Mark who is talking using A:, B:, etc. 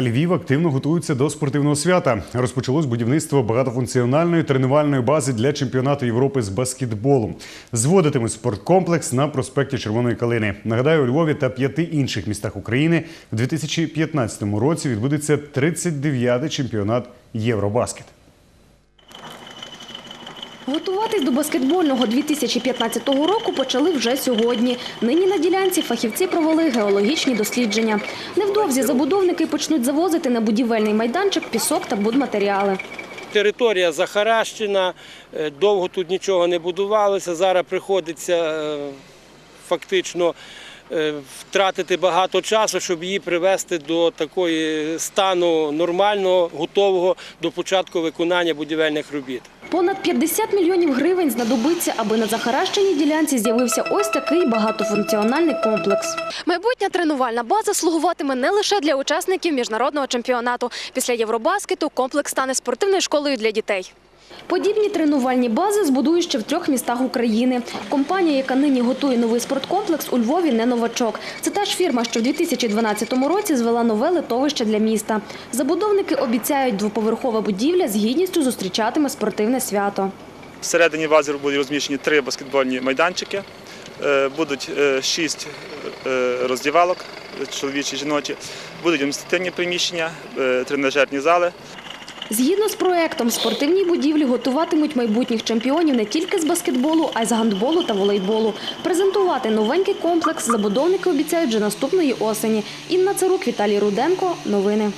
A: Львів активно готується до спортивного свята. Розпочалось будівництво багатофункціональної тренувальної бази для чемпіонату Європи з баскетболу. Зводитимуть спорткомплекс на проспекті Червоної Калини. Нагадаю, у Львові та п'яти інших містах України в 2015 році відбудеться 39-й чемпіонат Євробаскет.
B: Готуватись до баскетбольного 2015 року почали вже сьогодні. Нині на ділянці фахівці провели геологічні дослідження. Невдовзі забудовники почнуть завозити на будівельний майданчик пісок та будматеріали.
C: Територія захаращена, е, довго тут нічого не будувалося. Зараз приходиться е, фактично е, втратити багато часу, щоб її привести до такої стану нормального, готового до початку виконання будівельних робіт.
B: Понад 50 мільйонів гривень знадобиться, аби на захаращеній ділянці з'явився ось такий багатофункціональний комплекс.
D: Майбутня тренувальна база слугуватиме не лише для учасників міжнародного чемпіонату. Після Євробаскету комплекс стане спортивною школою для дітей.
B: Подібні тренувальні бази збудують ще в трьох містах України. Компанія, яка нині готує новий спорткомплекс у Львові, не новачок. Це та ж фірма, що в 2012 році звела нове литовище для міста. Забудовники обіцяють, двоповерхова будівля з гідністю зустрічатиме спортивне свято.
E: Всередині бази будуть розміщені три баскетбольні майданчики, е, будуть е, шість е, роздівалок, чоловічі, жіночі, будуть адміністративні приміщення, тренажерні зали.
B: Згідно з проектом, спортивні будівлі готуватимуть майбутніх чемпіонів не тільки з баскетболу, а й з гандболу та волейболу. Презентувати новенький комплекс забудовники обіцяють вже наступної осені. Інна Царук, Віталій Руденко. Новини.